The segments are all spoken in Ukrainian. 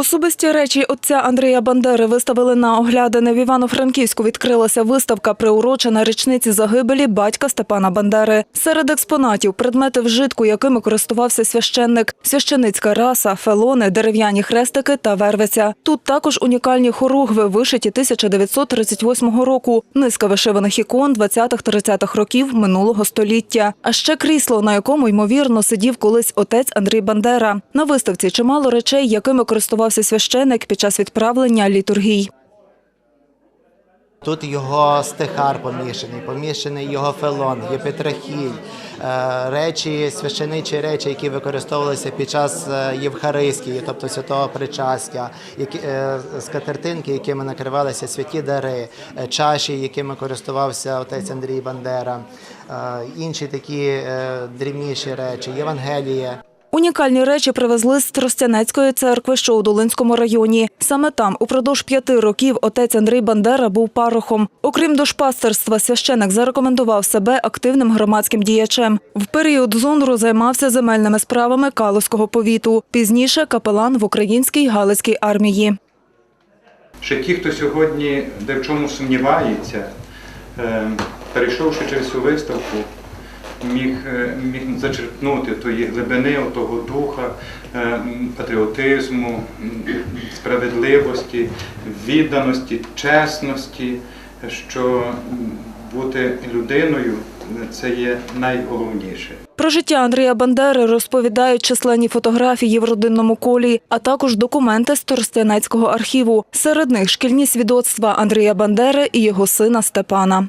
Особисті речі отця Андрія Бандери виставили на оглядини. В Івано-Франківську відкрилася виставка, приурочена річниці загибелі батька Степана Бандери. Серед експонатів предмети вжитку, якими користувався священник, священицька раса, фелони, дерев'яні хрестики та вервиця. Тут також унікальні хоругви, вишиті 1938 року, низка вишиваних ікон 20-30-х років минулого століття. А ще крісло, на якому ймовірно сидів колись отець Андрій Бандера. На виставці чимало речей, якими користувався священик під час відправлення літургій. Тут його стихар поміщений, поміщений його фелон, єпитрахій, е, речі, священичі речі, які використовувалися під час е, Євхаристії, тобто святого причастя, які, е, скатертинки, якими накривалися святі дари, е, чаші, якими користувався отець Андрій Бандера, е, інші такі е, дрібніші речі, Євангеліє. Унікальні речі привезли з Тростянецької церкви, що у Долинському районі. Саме там упродовж п'яти років отець Андрій Бандера був парохом. Окрім душпастерства, священик зарекомендував себе активним громадським діячем. В період зонру займався земельними справами Каловського повіту. Пізніше капелан в українській Галицькій армії. Ще ті, хто сьогодні де в чому сумнівається, е, перейшовши через цю виставку, міг, е, міг зачерпнути тої глибини, того духа, е, патріотизму, справедливості, відданості, чесності, що бути людиною це є найголовніше. Про життя Андрія Бандери розповідають численні фотографії в родинному колі, а також документи з Торстянецького архіву. Серед них шкільні свідоцтва Андрія Бандери і його сина Степана.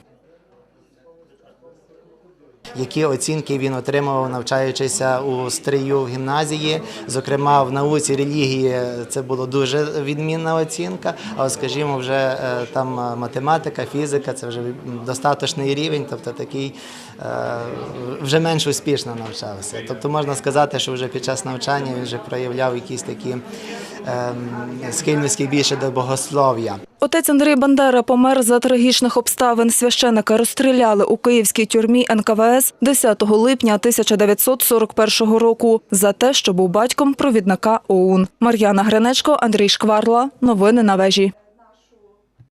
Які оцінки він отримував, навчаючися у стрию в гімназії. Зокрема, в науці релігії це була дуже відмінна оцінка. А скажімо, вже е, там е, математика, фізика це вже достаточний рівень, тобто такий е, вже менш успішно навчався. Тобто можна сказати, що вже під час навчання він вже проявляв якісь такі ем, схильності більше до богослов'я. Отець Андрій Бандера помер за трагічних обставин. Священика розстріляли у київській тюрмі НКВС 10 липня 1941 року за те, що був батьком провідника ОУН. Мар'яна Гринечко, Андрій Шкварла. Новини на вежі.